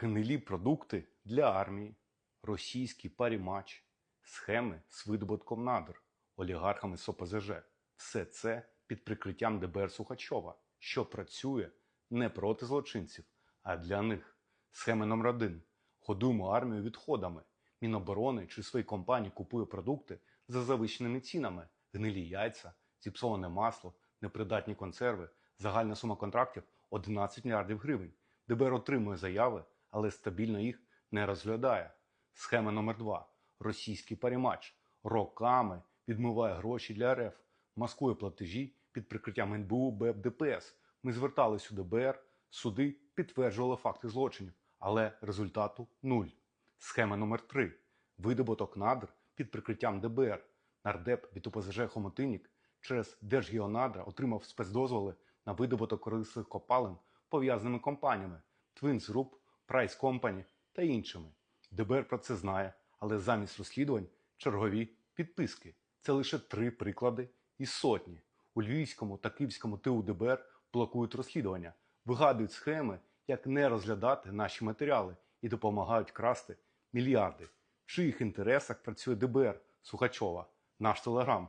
гнилі продукти для армії, російський парімач, схеми з видобутком надр, олігархами з ОПЗЖ. Все це під прикриттям ДБР Сухачова, що працює не проти злочинців, а для них. Схема номер один. Годуємо армію відходами. Міноборони чи свої компанії купує продукти за завищеними цінами, гнилі яйця, зіпсоване масло, непридатні консерви. Загальна сума контрактів 11 мільярдів гривень. ДБР отримує заяви, але стабільно їх не розглядає. Схема номер 2 Російський парімач роками відмиває гроші для РФ, маскує платежі під прикриттям НБУ, БЕП, ДПС. Ми звертались у ДБР, суди підтверджували факти злочинів, але результату нуль. Схема номер 3 Видобуток надр під прикриттям ДБР. Нардеп від УПЗЖ Хомотинік через Держгеонадра отримав спецдозволи на видобуток корисних копалин пов'язаними компаніями Twins Group, Price Company та іншими. ДБР про це знає, але замість розслідувань чергові підписки. Це лише три приклади із сотні. У Львівському та Київському ТУ ДБР блокують розслідування, вигадують схеми, як не розглядати наші матеріали і допомагають красти мільярди. В чиїх інтересах працює ДБР Сухачова, наш телеграм